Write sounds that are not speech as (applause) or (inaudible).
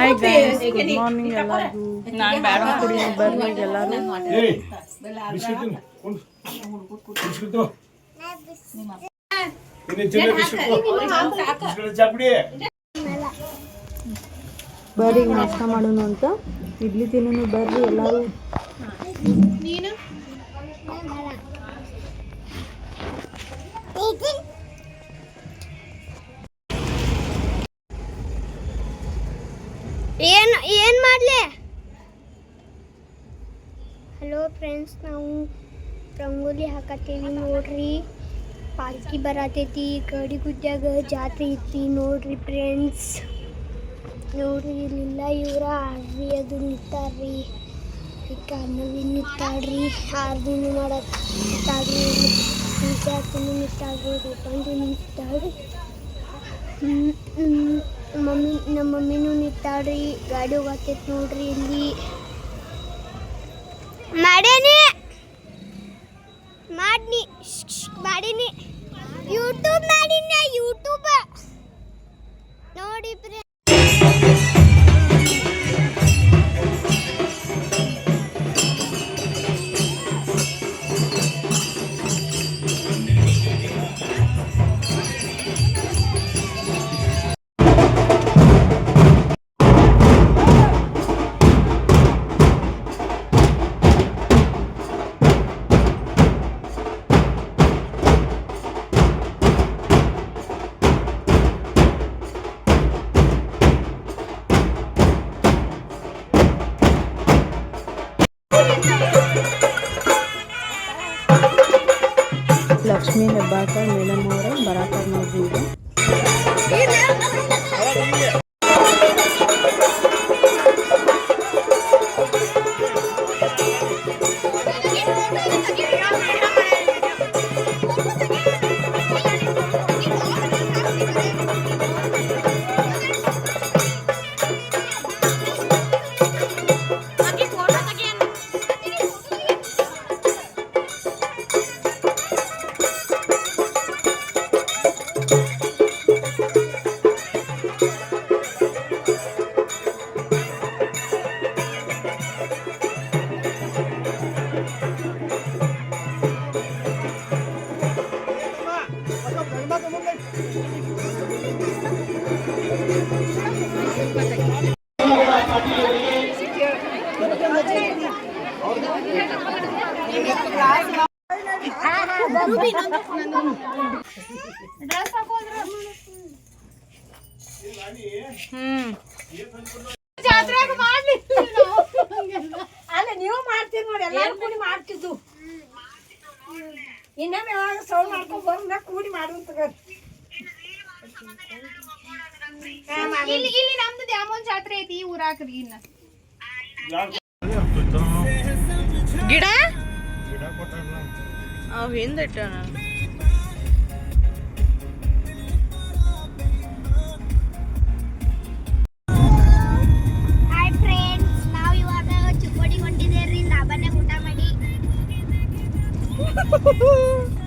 Hi guys good morning ಎಲ್ಲರಿಗೂ. ಕುಡಿ. ಬರ್ರಿ ಎಲ್ಲರೂ ಬರ್ರಿ ನಾಷ್ಟ ಮಾಡೋಣ ಅಂತ. ಇಡ್ಲಿ ತಿನ್ನೋಣ ಬರ್ರಿ ಎಲ್ಲರೂ. ಏನು ಏನು ಮಾಡಲಿ? ಹಲೋ ಫ್ರೆಂಡ್ಸ್ ನಾವು ರಂಗೋಲಿ ಹಾಕತ್ತೀವಿ ನೋಡ್ರಿ. ಪಾಲ್ಕಿ ಬರತೈತಿ ಗಡಿ ಗುದ್ದಾಗ ಜಾತ್ರೆ ಐತಿ ನೋಡ್ರಿ ಫ್ರೆಂಡ್ಸ್ ನೋಡ್ರಿ ಇಲ್ಲಿಲ್ಲ ಇವರ ಆರ್ವಿ ಅದು ನಿಂತಾರ್ರಿ. ನಿಂತಾಳ್ರಿ ಆರ್ವಿನೂ ಮಾಡಿ ಜಾತ್ರೆ ವಿದ್ಯಾರ್ಥಿನೂ ನಿಂತಾಳ್ರಿ ಹ್ಞೂ ನಿಂತಾಳ್ರಿ ಹ್ಮ್, ಹ್ಮ್, ಮಮ್ಮಿ ನಮ್ಮ ಮಮ್ಮಿನೂ ನಿಂತಾಳ್ರಿ ಗಾಡಿ ಹೋಗತ್ತೈತಿ ನೋಡ್ರಿ ಇಲ್ಲಿ. ಮಾಡೇನಿ. ಮಾಡ್ನಿ. ಮಾಡೀನಿ. ಯೂಟ್ಯೂಬ್ ಮಾಡೀನಿ ಯೂಟ್ಯೂಬ್ ನೋಡಿ ಫ್ರೆಂಡ್ಸ್ ಲಕ್ಷ್ಮೀ ಅಲ್ಲ ನೀವು ಮಾಡ್ತೀರಿ ನೋಡಿ ಎಲ್ಲಾರು ಕೂಡಿ ಮಾಡ್ತಿದ್ದು. ಇನ್ನೊಮ್ಮೆ ಯಾವಾಗ ಸೌಂಡ್ ಮಾಡ್ಕೊಂಡು ಬಂದ ಕೂಡಿ ಮಾಡುವಂತ ಇಲ್ಲಿ ಇಲ್ಲಿ ನಮ್ದು ದ್ಯಾಮೋನ್ ಜಾತ್ರೆ ಐತಿ ಈ ಊರಾಗ್ರಿ ಇನ್ನ. ಗಿಡ? ಅವ್ ಊಟ Woohoo! (laughs)